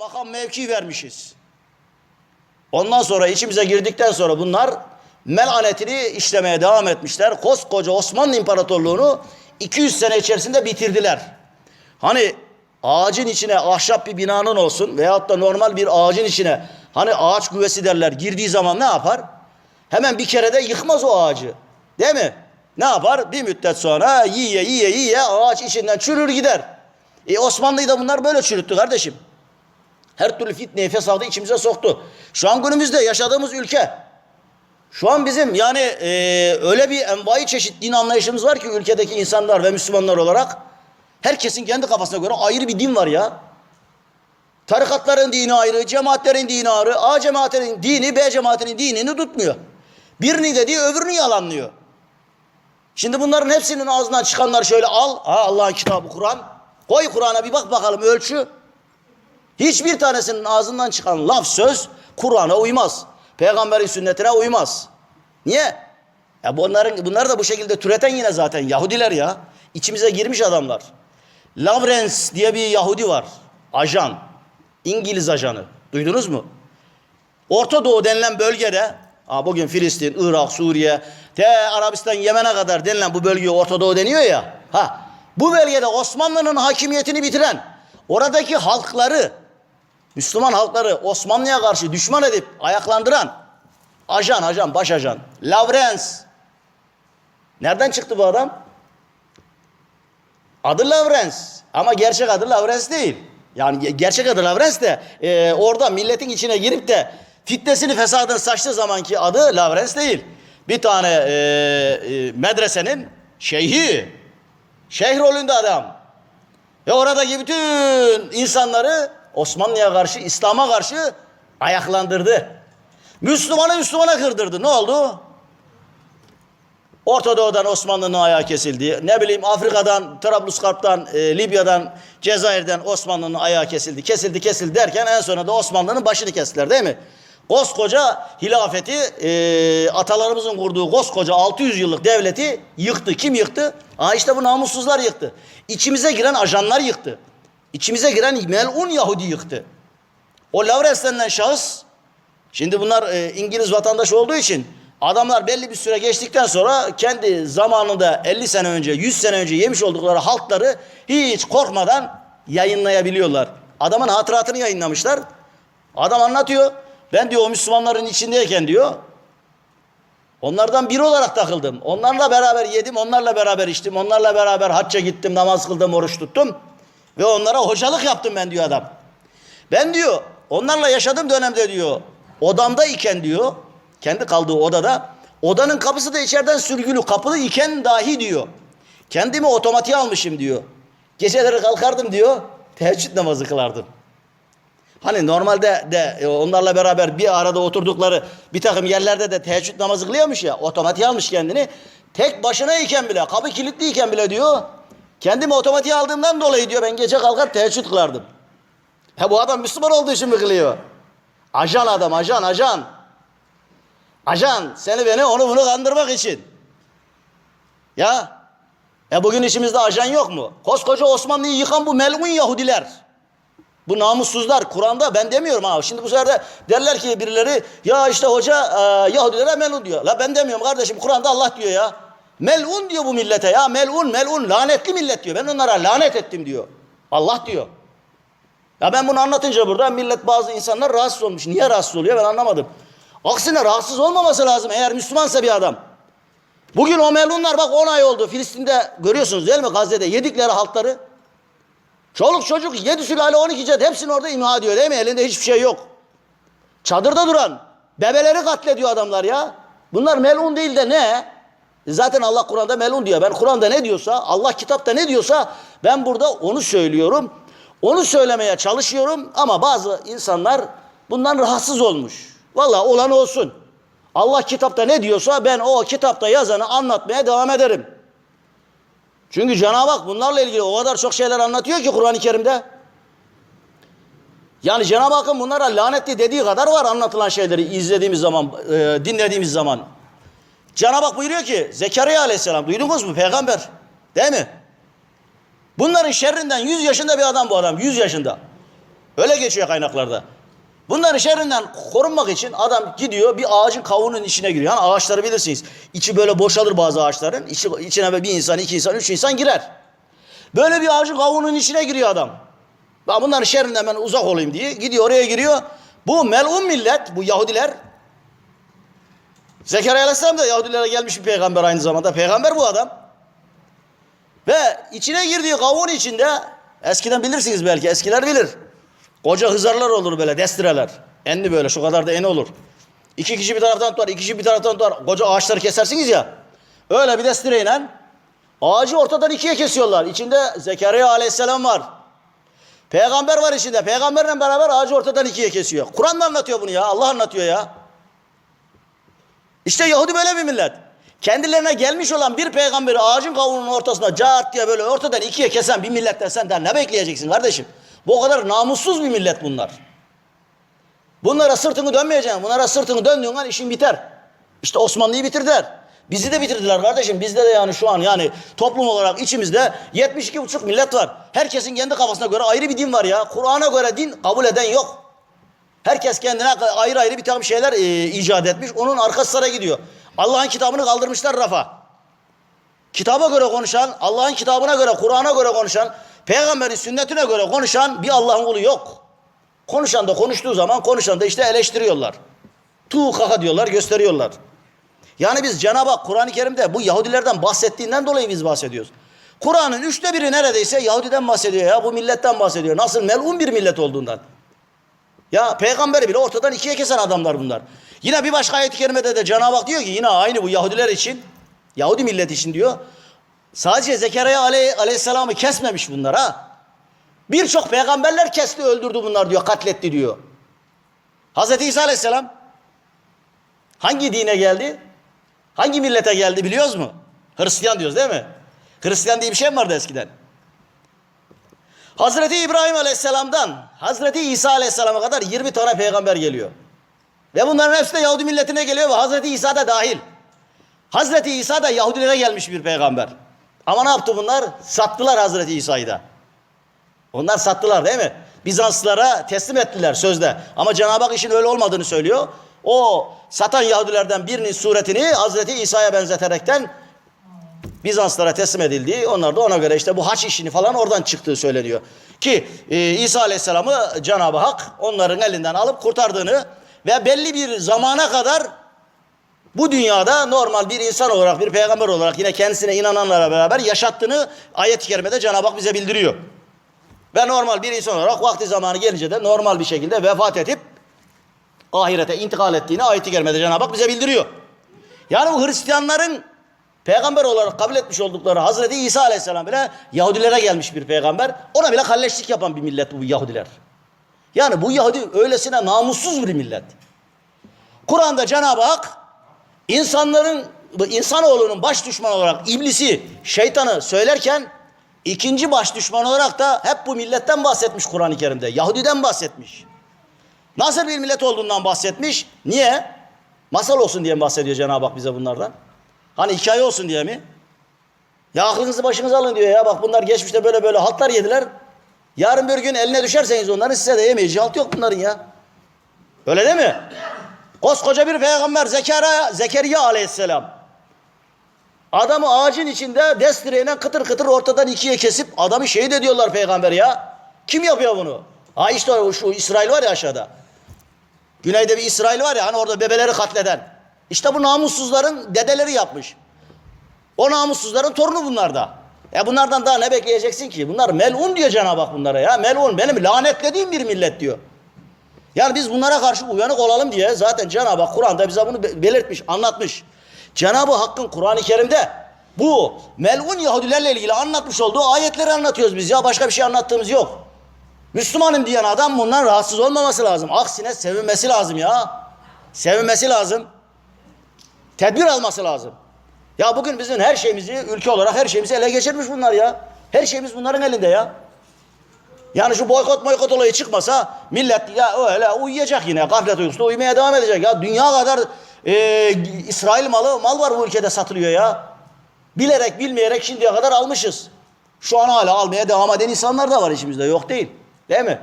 makam mevki vermişiz. Ondan sonra içimize girdikten sonra bunlar melanetini işlemeye devam etmişler. Koskoca Osmanlı İmparatorluğunu 200 sene içerisinde bitirdiler. Hani ağacın içine ahşap bir binanın olsun veyahut da normal bir ağacın içine hani ağaç güvesi derler girdiği zaman ne yapar? Hemen bir kere de yıkmaz o ağacı. Değil mi? Ne yapar? Bir müddet sonra yiye yiye yiye ağaç içinden çürür gider. E Osmanlı'yı da bunlar böyle çürüttü kardeşim. Her türlü fitneyi fesadı içimize soktu. Şu an günümüzde yaşadığımız ülke. Şu an bizim yani e, öyle bir envai çeşit din anlayışımız var ki ülkedeki insanlar ve Müslümanlar olarak herkesin kendi kafasına göre ayrı bir din var ya. Tarikatların dini ayrı, cemaatlerin dini ayrı. A cemaatinin dini B cemaatinin dinini tutmuyor. Birini dediği öbürünü yalanlıyor. Şimdi bunların hepsinin ağzından çıkanlar şöyle al. Ha Allah'ın kitabı Kur'an. Koy Kur'an'a bir bak bakalım ölçü. Hiçbir tanesinin ağzından çıkan laf söz Kur'an'a uymaz. Peygamberin sünnetine uymaz. Niye? Ya bunların bunlar da bu şekilde türeten yine zaten Yahudiler ya. İçimize girmiş adamlar. Lawrence diye bir Yahudi var. Ajan. İngiliz ajanı. Duydunuz mu? Orta Doğu denilen bölgede ha bugün Filistin, Irak, Suriye, te Arabistan, Yemen'e kadar denilen bu bölgeye Orta Doğu deniyor ya. Ha bu bölgede Osmanlı'nın hakimiyetini bitiren oradaki halkları Müslüman halkları Osmanlı'ya karşı düşman edip ayaklandıran ajan ajan baş ajan Lawrence nereden çıktı bu adam? Adı Lawrence ama gerçek adı Lawrence değil. Yani ge- gerçek adı Lawrence de e, orada milletin içine girip de fitnesini fesadını saçtığı zamanki adı Lawrence değil. Bir tane e, e, medresenin şeyhi, şeyh rolünde adam. Ve oradaki bütün insanları Osmanlı'ya karşı, İslam'a karşı ayaklandırdı. Müslümanı Müslümana kırdırdı. Ne oldu? Orta Doğu'dan Osmanlı'nın ayağı kesildi. Ne bileyim Afrika'dan, Trablusgarp'tan, e, Libya'dan, Cezayir'den Osmanlı'nın ayağı kesildi. Kesildi kesildi derken en sonunda da Osmanlı'nın başını kestiler değil mi? Koskoca hilafeti, e, atalarımızın kurduğu koskoca 600 yıllık devleti yıktı. Kim yıktı? Aa işte bu namussuzlar yıktı. İçimize giren ajanlar yıktı. İçimize giren melun Yahudi yıktı. O Lawrence denilen şahıs Şimdi bunlar e, İngiliz vatandaşı olduğu için adamlar belli bir süre geçtikten sonra kendi zamanında 50 sene önce 100 sene önce yemiş oldukları halkları hiç korkmadan yayınlayabiliyorlar. Adamın hatıratını yayınlamışlar. Adam anlatıyor. Ben diyor o Müslümanların içindeyken diyor onlardan biri olarak takıldım. Onlarla beraber yedim, onlarla beraber içtim, onlarla beraber hacca gittim, namaz kıldım, oruç tuttum. Ve onlara hocalık yaptım ben diyor adam. Ben diyor onlarla yaşadığım dönemde diyor odamda iken diyor kendi kaldığı odada odanın kapısı da içeriden sürgülü kapılı iken dahi diyor kendimi otomatiğe almışım diyor. Geceleri kalkardım diyor teheccüd namazı kılardım. Hani normalde de e, onlarla beraber bir arada oturdukları bir takım yerlerde de teheccüd namazı kılıyormuş ya otomatiğe almış kendini. Tek başına iken bile kapı kilitliyken bile diyor kendimi otomatiğe aldığımdan dolayı diyor ben gece kalkar teheccüd kılardım. Ha bu adam Müslüman olduğu için mi kılıyor? Ajan adam, ajan, ajan. Ajan, seni beni onu bunu kandırmak için. Ya, e bugün içimizde ajan yok mu? Koskoca Osmanlı'yı yıkan bu melun Yahudiler. Bu namussuzlar Kur'an'da ben demiyorum ha. Şimdi bu sefer de derler ki birileri ya işte hoca e, Yahudilere melun diyor. La ben demiyorum kardeşim Kur'an'da Allah diyor ya. Melun diyor bu millete ya. Melun, melun, lanetli millet diyor. Ben onlara lanet ettim diyor. Allah diyor. Ya ben bunu anlatınca burada millet bazı insanlar rahatsız olmuş. Niye rahatsız oluyor ben anlamadım. Aksine rahatsız olmaması lazım eğer Müslümansa bir adam. Bugün o melunlar bak 10 ay oldu Filistin'de görüyorsunuz değil mi Gazze'de yedikleri halkları. Çoluk çocuk 7 sülale 12 cet hepsini orada imha ediyor değil mi? Elinde hiçbir şey yok. Çadırda duran bebeleri katlediyor adamlar ya. Bunlar melun değil de ne? Zaten Allah Kur'an'da melun diyor. Ben Kur'an'da ne diyorsa, Allah kitapta ne diyorsa ben burada onu söylüyorum. Onu söylemeye çalışıyorum ama bazı insanlar bundan rahatsız olmuş. Vallahi olan olsun. Allah kitapta ne diyorsa ben o kitapta yazanı anlatmaya devam ederim. Çünkü Cenab-ı Hak bunlarla ilgili o kadar çok şeyler anlatıyor ki Kur'an-ı Kerim'de. Yani Cenab-ı Hakk'ın bunlara lanetli dediği kadar var anlatılan şeyleri izlediğimiz zaman, e, dinlediğimiz zaman. Cenab-ı Hak buyuruyor ki Zekeriya aleyhisselam duydunuz mu peygamber değil mi? Bunların şerrinden 100 yaşında bir adam bu adam 100 yaşında. Öyle geçiyor kaynaklarda. Bunların şerrinden korunmak için adam gidiyor bir ağacın kavuğunun içine giriyor. Hani ağaçları bilirsiniz. İçi böyle boşalır bazı ağaçların. İçi, içine bir insan, iki insan, üç insan girer. Böyle bir ağacın kavuğunun içine giriyor adam. Ben bunların şerrinden ben uzak olayım diye gidiyor oraya giriyor. Bu melun millet, bu Yahudiler. Zekeriya Aleyhisselam da Yahudilere gelmiş bir peygamber aynı zamanda. Peygamber bu adam. Ve içine girdiği kavuğun içinde eskiden bilirsiniz belki eskiler bilir. Koca hızarlar olur böyle destireler. Enli böyle şu kadar da eni olur. İki kişi bir taraftan tutar, iki kişi bir taraftan tutar. Koca ağaçları kesersiniz ya. Öyle bir destireyle ağacı ortadan ikiye kesiyorlar. İçinde Zekeriya aleyhisselam var. Peygamber var içinde. Peygamberle beraber ağacı ortadan ikiye kesiyor. Kur'an anlatıyor bunu ya. Allah anlatıyor ya. İşte Yahudi böyle bir millet. Kendilerine gelmiş olan bir peygamberi ağacın kavuğunun ortasına cart diye böyle ortadan ikiye kesen bir milletten senden ne bekleyeceksin kardeşim? Bu kadar namussuz bir millet bunlar. Bunlara sırtını dönmeyeceksin. Bunlara sırtını döndüğün an işin biter. İşte Osmanlı'yı bitirdiler. Bizi de bitirdiler kardeşim. Bizde de yani şu an yani toplum olarak içimizde 72,5 millet var. Herkesin kendi kafasına göre ayrı bir din var ya. Kur'an'a göre din kabul eden yok. Herkes kendine ayrı ayrı bir takım şeyler e, icat etmiş. Onun arka sıra gidiyor. Allah'ın kitabını kaldırmışlar rafa. Kitaba göre konuşan, Allah'ın kitabına göre, Kur'an'a göre konuşan, peygamberin sünnetine göre konuşan bir Allah'ın kulu yok. Konuşan da konuştuğu zaman konuşan da işte eleştiriyorlar. Tu kaka diyorlar, gösteriyorlar. Yani biz Cenab-ı Hak Kur'an-ı Kerim'de bu Yahudilerden bahsettiğinden dolayı biz bahsediyoruz. Kur'an'ın üçte biri neredeyse Yahudiden bahsediyor ya. Bu milletten bahsediyor. Nasıl melun bir millet olduğundan. Ya peygamberi bile ortadan ikiye kesen adamlar bunlar. Yine bir başka ayet-i kerimede de Cenab-ı Hak diyor ki yine aynı bu Yahudiler için, Yahudi millet için diyor. Sadece Zekeriya aleyh, aleyhisselamı kesmemiş bunlar ha. Birçok peygamberler kesti öldürdü bunlar diyor, katletti diyor. Hazreti İsa aleyhisselam hangi dine geldi? Hangi millete geldi biliyoruz mu? Hristiyan diyoruz değil mi? Hristiyan diye bir şey mi vardı eskiden? Hazreti İbrahim Aleyhisselam'dan Hazreti İsa Aleyhisselam'a kadar 20 tane peygamber geliyor. Ve bunların hepsi de Yahudi milletine geliyor ve Hazreti İsa da dahil. Hazreti İsa da Yahudilere gelmiş bir peygamber. Ama ne yaptı bunlar? Sattılar Hazreti İsa'yı da. Onlar sattılar değil mi? Bizanslılara teslim ettiler sözde. Ama Cenab-ı Hak işin öyle olmadığını söylüyor. O satan Yahudilerden birinin suretini Hazreti İsa'ya benzeterekten Bizanslara teslim edildiği, onlar da ona göre işte bu haç işini falan oradan çıktığı söyleniyor. Ki e, İsa Aleyhisselam'ı Cenab-ı Hak onların elinden alıp kurtardığını ve belli bir zamana kadar bu dünyada normal bir insan olarak, bir peygamber olarak yine kendisine inananlara beraber yaşattığını ayet-i kerimede Cenab-ı Hak bize bildiriyor. Ve normal bir insan olarak vakti zamanı gelince de normal bir şekilde vefat edip ahirete intikal ettiğini ayet-i kerimede Cenab-ı Hak bize bildiriyor. Yani bu Hristiyanların peygamber olarak kabul etmiş oldukları Hazreti İsa Aleyhisselam bile Yahudilere gelmiş bir peygamber. Ona bile kalleşlik yapan bir millet bu Yahudiler. Yani bu Yahudi öylesine namussuz bir millet. Kur'an'da Cenab-ı Hak insanların, insanoğlunun baş düşmanı olarak iblisi, şeytanı söylerken ikinci baş düşman olarak da hep bu milletten bahsetmiş Kur'an-ı Kerim'de. Yahudiden bahsetmiş. Nasıl bir millet olduğundan bahsetmiş. Niye? Masal olsun diye bahsediyor Cenab-ı Hak bize bunlardan? Hani hikaye olsun diye mi? Ya aklınızı başınıza alın diyor ya. Bak bunlar geçmişte böyle böyle haltlar yediler. Yarın bir gün eline düşerseniz onların size de yemeyeceği halt yok bunların ya. Öyle değil mi? Koskoca bir peygamber Zekeriya, Zekeriya aleyhisselam. Adamı ağacın içinde destireyle kıtır kıtır ortadan ikiye kesip adamı şehit ediyorlar peygamber ya. Kim yapıyor bunu? Ha işte şu İsrail var ya aşağıda. Güneyde bir İsrail var ya hani orada bebeleri katleden. İşte bu namussuzların dedeleri yapmış. O namussuzların torunu bunlar da. Ya bunlardan daha ne bekleyeceksin ki? Bunlar melun diyor Cenab-ı Hak bunlara ya. Melun benim lanetlediğim bir millet diyor. Yani biz bunlara karşı uyanık olalım diye zaten Cenab-ı Hak Kur'an'da bize bunu belirtmiş, anlatmış. Cenab-ı Hakk'ın Kur'an-ı Kerim'de bu melun Yahudilerle ilgili anlatmış olduğu ayetleri anlatıyoruz biz ya. Başka bir şey anlattığımız yok. Müslümanım diyen adam bundan rahatsız olmaması lazım. Aksine sevinmesi lazım ya. Sevinmesi lazım. Tedbir alması lazım. Ya bugün bizim her şeyimizi, ülke olarak her şeyimizi ele geçirmiş bunlar ya. Her şeyimiz bunların elinde ya. Yani şu boykot boykot olayı çıkmasa millet ya öyle uyuyacak yine. Gaflet uykusunda uyumaya devam edecek ya. Dünya kadar e, İsrail malı mal var bu ülkede satılıyor ya. Bilerek bilmeyerek şimdiye kadar almışız. Şu an hala almaya devam eden insanlar da var içimizde yok değil. Değil mi?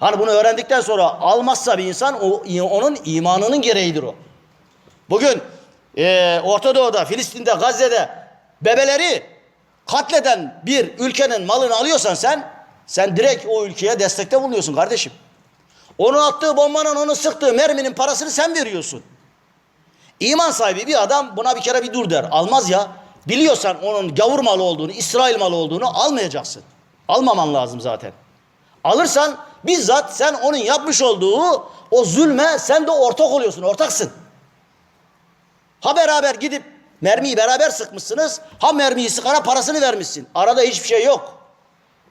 Hani bunu öğrendikten sonra almazsa bir insan o, onun imanının gereğidir o. Bugün e, Orta Doğu'da, Filistin'de, Gazze'de bebeleri katleden bir ülkenin malını alıyorsan sen, sen direkt o ülkeye destekte bulunuyorsun kardeşim. Onun attığı bombanın, onun sıktığı merminin parasını sen veriyorsun. İman sahibi bir adam buna bir kere bir dur der. Almaz ya. Biliyorsan onun gavur malı olduğunu, İsrail malı olduğunu almayacaksın. Almaman lazım zaten. Alırsan bizzat sen onun yapmış olduğu o zulme sen de ortak oluyorsun, ortaksın. Ha beraber gidip mermiyi beraber sıkmışsınız, ha mermiyi sıkana parasını vermişsin. Arada hiçbir şey yok.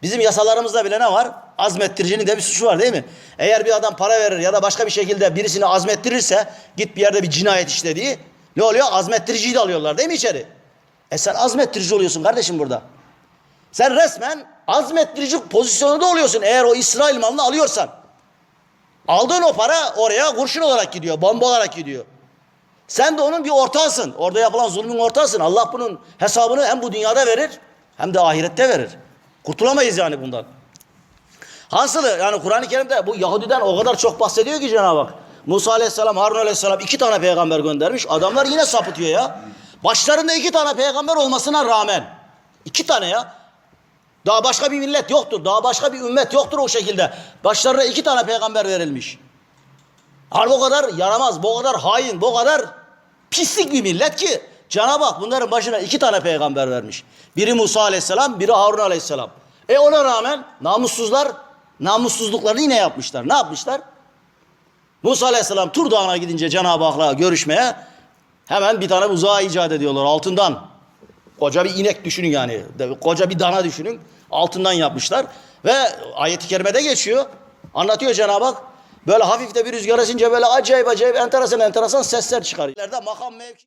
Bizim yasalarımızda bile ne var? Azmettiricinin de bir suçu var değil mi? Eğer bir adam para verir ya da başka bir şekilde birisini azmettirirse git bir yerde bir cinayet işlediği ne oluyor? Azmettiriciyi de alıyorlar değil mi içeri? E sen azmettirici oluyorsun kardeşim burada. Sen resmen azmettirici pozisyonunda oluyorsun eğer o İsrail malını alıyorsan. Aldığın o para oraya kurşun olarak gidiyor, bomba olarak gidiyor. Sen de onun bir ortağısın. Orada yapılan zulmün ortağısın. Allah bunun hesabını hem bu dünyada verir hem de ahirette verir. Kurtulamayız yani bundan. Hasılı yani Kur'an-ı Kerim'de bu Yahudiden o kadar çok bahsediyor ki Cenab-ı Hak. Musa Aleyhisselam, Harun Aleyhisselam iki tane peygamber göndermiş. Adamlar yine sapıtıyor ya. Başlarında iki tane peygamber olmasına rağmen. iki tane ya. Daha başka bir millet yoktur. Daha başka bir ümmet yoktur o şekilde. Başlarına iki tane peygamber verilmiş. Hal bu kadar yaramaz, bu kadar hain, bu kadar pislik bir millet ki Cenab-ı Hak bunların başına iki tane peygamber vermiş. Biri Musa Aleyhisselam, biri Harun Aleyhisselam. E ona rağmen namussuzlar namussuzluklarını yine yapmışlar. Ne yapmışlar? Musa Aleyhisselam Tur Dağı'na gidince Cenab-ı Hak'la görüşmeye hemen bir tane buzağı icat ediyorlar altından. Koca bir inek düşünün yani. Koca bir dana düşünün. Altından yapmışlar. Ve ayet-i kerimede geçiyor. Anlatıyor Cenab-ı Hak. Böyle hafif de bir rüzgar esince böyle acayip acayip enteresan enteresan sesler çıkarıyor. İleride makam mevki